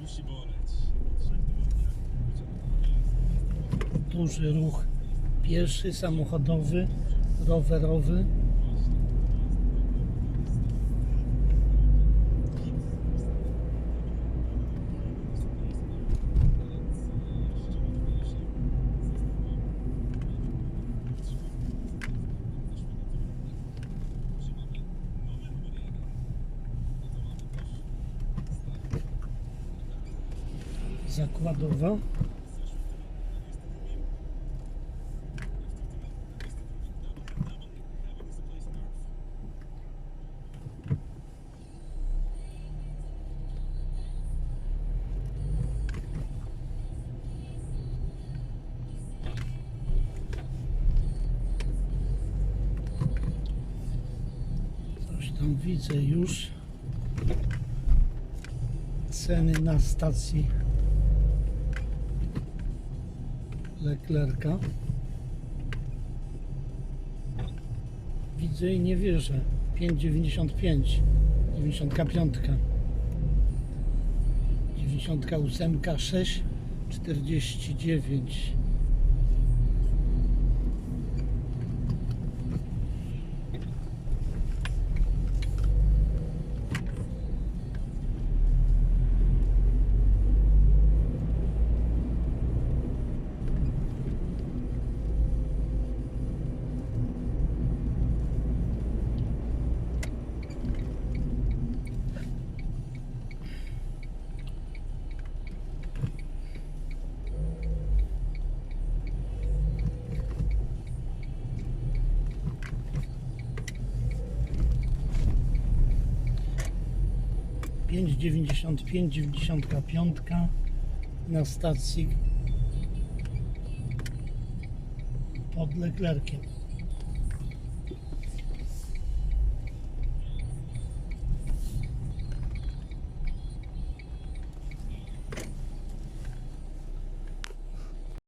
musi boleć. Duży ruch pieszy, samochodowy, rowerowy. Zakładowa. Coś tam widzę już. Ceny na stacji Leclerca. Widzę i nie wierzę. 5,95. 95. 98, 6, 49. Pięć dziewięćdziesiąt pięć, dziewięćdziesiątka piątka na stacji pod Leclerciem.